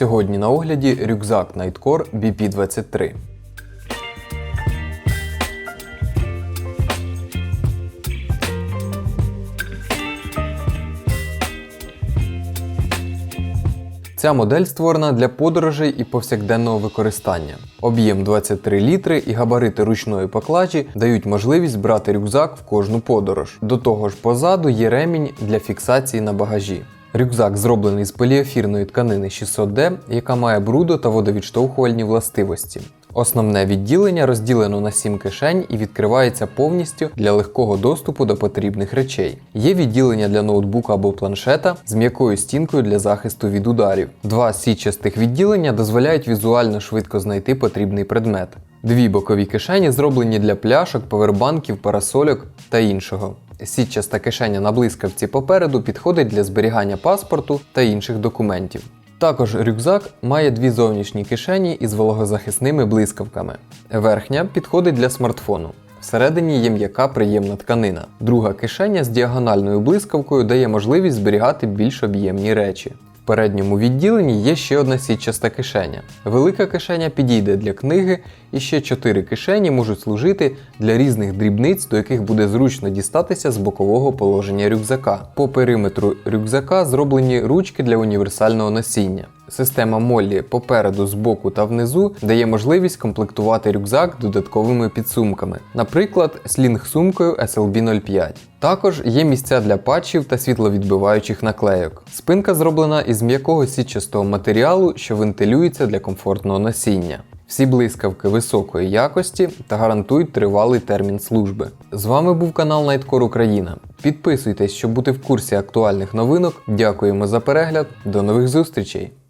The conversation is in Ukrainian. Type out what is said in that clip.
Сьогодні на огляді рюкзак Nightcore BP23. Ця модель створена для подорожей і повсякденного використання. Об'єм 23 літри і габарити ручної поклажі дають можливість брати рюкзак в кожну подорож. До того ж, позаду є ремінь для фіксації на багажі. Рюкзак зроблений з поліефірної тканини 600D, яка має брудо та водовідштовхувальні властивості. Основне відділення розділено на 7 кишень і відкривається повністю для легкого доступу до потрібних речей. Є відділення для ноутбука або планшета з м'якою стінкою для захисту від ударів. Два сітчастих відділення дозволяють візуально швидко знайти потрібний предмет. Дві бокові кишені зроблені для пляшок, павербанків, парасольок та іншого. Сітчаста кишеня на блискавці попереду підходить для зберігання паспорту та інших документів. Також рюкзак має дві зовнішні кишені із вологозахисними блискавками. Верхня підходить для смартфону. Всередині є м'яка приємна тканина. Друга кишеня з діагональною блискавкою дає можливість зберігати більш об'ємні речі. В передньому відділенні є ще одна сітчаста кишеня. Велика кишеня підійде для книги, і ще чотири кишені можуть служити для різних дрібниць, до яких буде зручно дістатися з бокового положення рюкзака. По периметру рюкзака зроблені ручки для універсального носіння. Система Моллі попереду, збоку та внизу дає можливість комплектувати рюкзак додатковими підсумками, наприклад, слінг-сумкою SLB 05. Також є місця для патчів та світловідбиваючих наклейок. Спинка зроблена із м'якого сітчастого матеріалу, що вентилюється для комфортного носіння. Всі блискавки високої якості та гарантують тривалий термін служби. З вами був канал Nightcore Україна. Підписуйтесь, щоб бути в курсі актуальних новинок. Дякуємо за перегляд. До нових зустрічей!